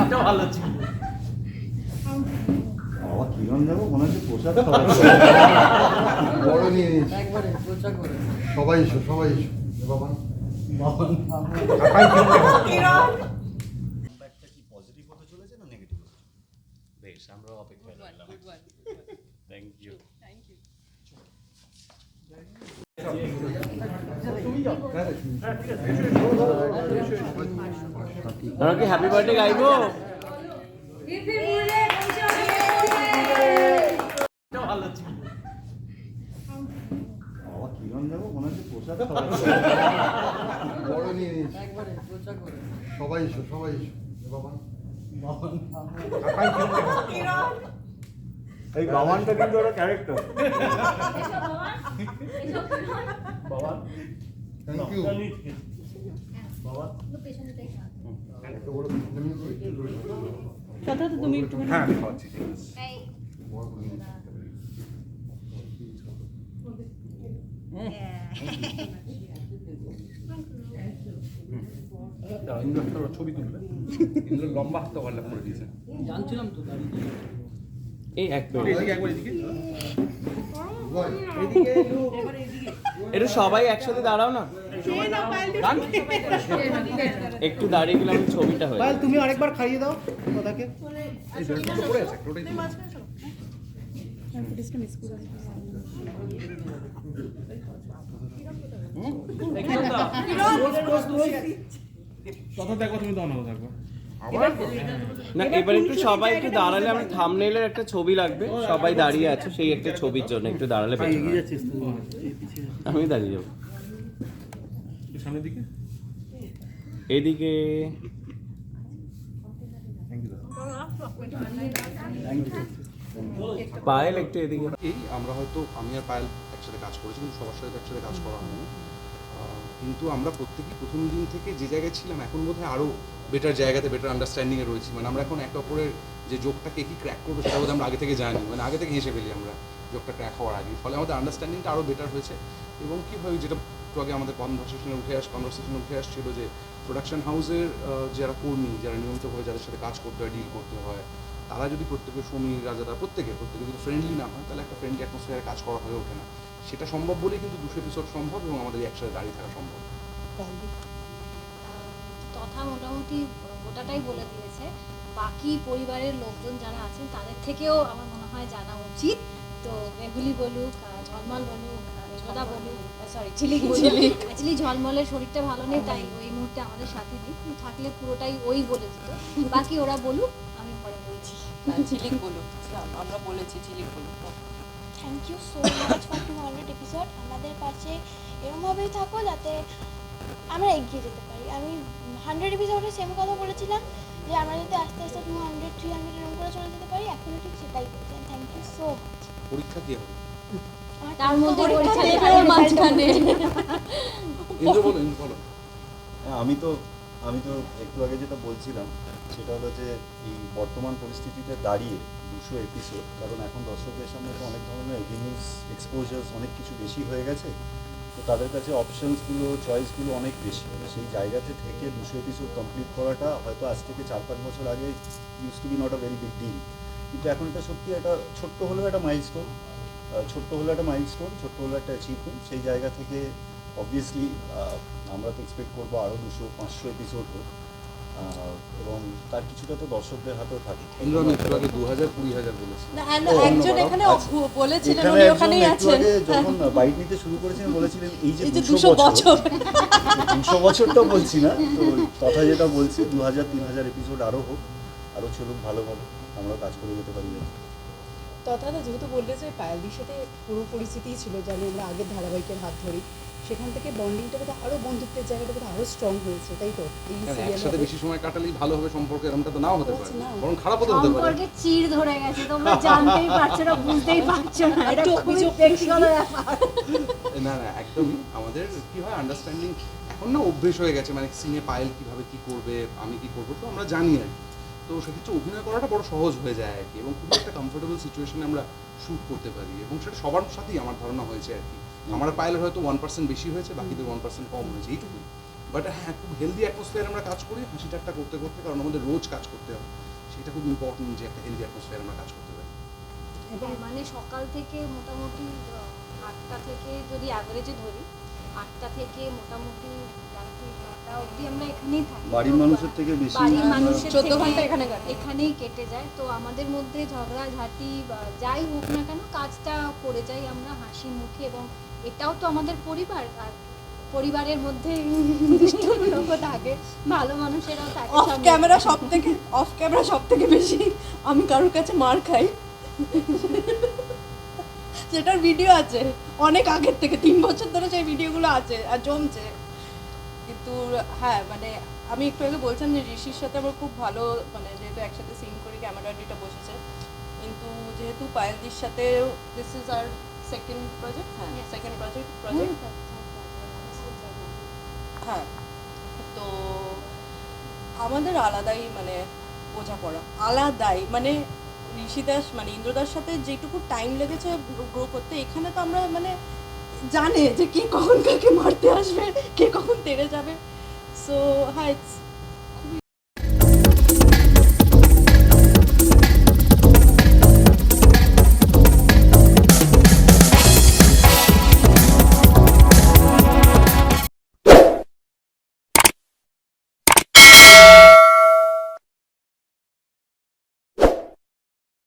এটা ভালো ছিল। বাবা কিরম যাব মনে হচ্ছে পোশাক বড় নিয়ে নিয়েছি। করে সবাই এসো সবাই এসো। বাবা। বাবা ব্যাগটা কি পজিটিভ হতে চলেছে না নেগেটিভ হতে চলেছে বেশ আমরা অপেক্ষায় রইলাম থ্যাংক ইউ আমরা কি হ্যাপি বার্থডে গাইবো এটা ভালো ছিল বাবা কিরম যাব মনে হচ্ছে পোশাক খাওয়া বড় নিয়েছি একবারে প্রচার করে সবাই এসো সবাই এসো বাবা এই বাবানটা কিন্তু একটা ক্যারেক্টার থ্যাংক ইউ বাবা। হ্যাঁ আমি খাওয়াচ্ছি। ছবি তুলবে। ইন্দ্র লম্বা হাতে ওভারল্যাপ করে দিয়েছে। জানছিলাম তো এই এদিকে একবার এদিকে। একটু সবাই একসাথে দাঁড়াও না। একটু দাঁড়িয়ে গেলে আমি ছবিটা হয়ে তুমি আরেকবার খাইয়ে দাও কথাকে। কথা দেখো তুমি তো অন্য থাকবে না এবার একটু সবাই একটু দাঁড়ালে আমি থামনেলের একটা ছবি লাগবে। সবাই দাঁড়িয়ে আছে সেই একটা ছবির জন্য। একটু দাঁড়ালে আমি দাঁড়িয়ে যাব। সামনের দিকে? এদিকে পায়েল একটু এদিকে। এই আমরা হয়তো আমি আর পায়েল একসাথে কাজ করেছি কিন্তু সবার সাথে একসাথে কাজ করা হয়নি। কিন্তু আমরা প্রত্যেকেই প্রথম দিন থেকে যে জায়গায় ছিলাম, এখন বোধহয় আরও বেটার জায়গাতে বেটার আন্ডারস্ট্যান্ডিংয়ে রয়েছি। মানে আমরা এখন একে অপরের যে যোগটাকে কি ক্র্যাক করব সেটা আমরা আগে থেকে জানি। মানে আগে থেকে হেসে ফেলি আমরা যোগটা ক্র্যাক হওয়ার আগে ফলে আমাদের আন্ডারস্ট্যান্ডিংটা আরও বেটার হয়েছে। এবং কীভাবে যেটা একটু আগে আমাদের কনভারসেশনে উঠে আস কনভারসেশনে উঠে আসছিল যে প্রোডাকশন হাউসের যারা কর্মী, যারা নিয়মিতভাবে যাদের সাথে কাজ করতে হয় ডিল করতে হয়, তারা যদি প্রত্যেকের সমীর রাজারা প্রত্যেকে প্রত্যেকে যদি ফ্রেন্ডলি না হয়, তাহলে একটা ফ্রেন্ডলি অ্যাটমসফিয়ারে কাজ করা হয়ে ওঠে না। সেটা সম্ভব বলেই কিন্তু দুশো এপিসোড সম্ভব এবং আমাদের একসাথে দাঁড়িয়ে থাকা সম্ভব। তথা মোটামুটি গোটাটাই বলে দিয়েছে। বাকি পরিবারের লোকজন যারা আছেন তাদের থেকেও আমার মনে হয় জানা উচিত। তো মেগুলি বলুক ঝলমল বলুক আহ, বলুক সরি ঝিলিক ঝিলিক অ্যাকচুয়ালি ঝলমলের শরীরটা ভালো নেই তাই ওই মুহূর্তে আমাদের সাথে নেই। থাকলে পুরোটাই ওই বলে দিত। বাকি ওরা বলুক আমি পরে বলছি। ঝিলিক বলুক। আমরা বলেছি ঝিলিক বলুক। Thank you so much for two hundred episode আমাদের পাশে এরমভাবেই থাকো যাতে আমরা এগিয়ে যেতে পারি। আমি হান্ড্রেড এপিসোডে সেম কথা বলেছিলাম যে আমরা যাতে আস্তে আস্তে টু হান্ড্রেড থ্রি হান্ড্রেড এরকম করে চলে যেতে পারি এখনও ঠিক সেটাই করছি। থ্যাংক ইউ সো মাচ পরীক্ষা দিয়ে হবে। তার মধ্যে পরীক্ষা দিয়ে মাঝখানে। বলো বলো। হ্যাঁ, আমি তো আমি তো একটু আগে যেটা বলছিলাম, সেটা হলো যে এই বর্তমান পরিস্থিতিতে দাঁড়িয়ে দুশো এপিসোড কারণ এখন দর্শকদের সামনে তো অনেক ধরনের এভিনিউজ এক্সপোজার্স অনেক কিছু বেশি হয়ে গেছে, তো তাদের কাছে অপশনসগুলো চয়েসগুলো অনেক বেশি। সেই জায়গাতে থেকে দুশো এপিসোড কমপ্লিট করাটা হয়তো আজ থেকে চার পাঁচ বছর আগে use to be not a very big deal কিন্তু এখন এটা সত্যি একটা ছোট্ট হলেও একটা মাইলস্টোন ছোট্ট হলেও একটা মাইল মাইলস্টোন ছোট্ট হলেও একটা অ্যাচিভমেন্ট সেই জায়গা থেকে অবভিয়াসলি আমরা তো এক্সপেক্ট করব আরও দুশো পাঁচশো এপিসোড হোক এবং তার কিছুটা তো দর্শকদের হাতেও থাকে। ইন্দ্র আমি একটু আগে দু হাজার কুড়ি হাজার বলেছি না ও, একজন এখানে বলেছিলেন উনি ওখানেই আছেন। যখন বাইট নিতে শুরু করেছিলেন বলেছিলেন এই যে দুশো বছর। বছর। দুশো বছরটা বলছি না তো কথা যেটা বলছি দু হাজার তিন হাজার এপিসোড আরও হোক আরও চলুক ভালোভাবে আমরা কাজ করে যেতে পারি। তথাৎ যেহেতু বললে যে পায়ালদির সাথে পুরো পরিস্থিতিই ছিল জানি আমরা আগের ধারাবাহিকের হাত ধরি সেখান থেকে বন্ডিংটা বোধহয় আরও বন্ধুত্বের জায়গাটা বোধহয় আরও স্ট্রং হয়েছে তাই তো? এই একসাথে বেশি সময় কাটালেই ভালো হবে সম্পর্ক এরকমটা তো নাও হতে পারে। না। বরং খারাপও তো হতে পারে। সম্পর্কে চিড় ধরে গেছে তোমরা জানতেই পারছ না বুঝতেই পারছ না এটা খুবই ব্যক্তিগত ব্যাপার। না না একদমই। আমাদের কি হয় আন্ডারস্ট্যান্ডিং এখন না অভ্যেস হয়ে গেছে মানে সিনে পায়েল কীভাবে কি করবে আমি কি করব তো আমরা জানি আর কি। তো সেক্ষেত্রে অভিনয় করাটা বড় সহজ হয়ে যায় আর কি এবং খুবই একটা কমফোর্টেবল সিচুয়েশনে আমরা শ্যুট করতে পারি এবং সেটা সবার সাথেই আমার ধারণা হয়েছে আর কি। আমার পায়েলের হয়তো ওয়ান পার্সেন্ট বেশি হয়েছে বাকিদের ওয়ান পার্সেন্ট কম হয়েছে এইটুকুই। বাট হ্যাঁ খুব হেলদি অ্যাটমসফিয়ার আমরা কাজ করি হাসি ঠাট্টা করতে করতে কারণ আমাদের রোজ কাজ করতে হয় সেটা খুব ইম্পর্টেন্ট যে একটা হেলদি অ্যাটমসফিয়ার আমরা কাজ করতে পারি। হ্যাঁ, মানে সকাল থেকে মোটামুটি আটটা থেকে যদি অ্যাভারেজে ধরি আটটা থেকে মোটামুটি অবধি আমরা এখানেই থাকি। বাড়ির মানুষের থেকে বেশি? বাড়ির মানুষের 14 ঘণ্টা এখানে কাটে। এখানেই কেটে যায়। তো আমাদের মধ্যে ঝগড়া ঝাঁটি যাই হোক না কেন কাজটা করে যাই আমরা হাসি মুখে এবং এটাও তো আমাদের পরিবার। আর পরিবারের মধ্যে থাকে ভালো মানুষেরাও থাকে অফ ক্যামেরা সব থেকে অফ ক্যামেরা সব থেকে বেশি আমি কারোর কাছে মার খাই। যেটার ভিডিও আছে। অনেক আগের থেকে তিন বছর ধরে সেই ভিডিওগুলো আছে আর জমছে। কিন্তু হ্যাঁ মানে আমি একটু আগে বলছিলাম যে ঋষির সাথে আমার খুব ভালো মানে যেহেতু একসাথে সিং করি ক্যামেরা ডিটা বসেছে। কিন্তু যেহেতু পায়েলদির সাথে this is our second project হ্যাঁ সেকেন্ড প্রজেক্ট প্রজেক্ট হ্যাঁ তো আমাদের আলাদাই মানে বোঝাপড়া আলাদাই মানে ঋষিদাস মানে ইন্দ্রদাস সাথে যেটুকু টাইম লেগেছে গ্রো করতে, এখানে তো আমরা মানে জানে যে কে কখন কাকে মারতে আসবে, কে কখন তেড়ে যাবে। সো হ্যাঁ ইটস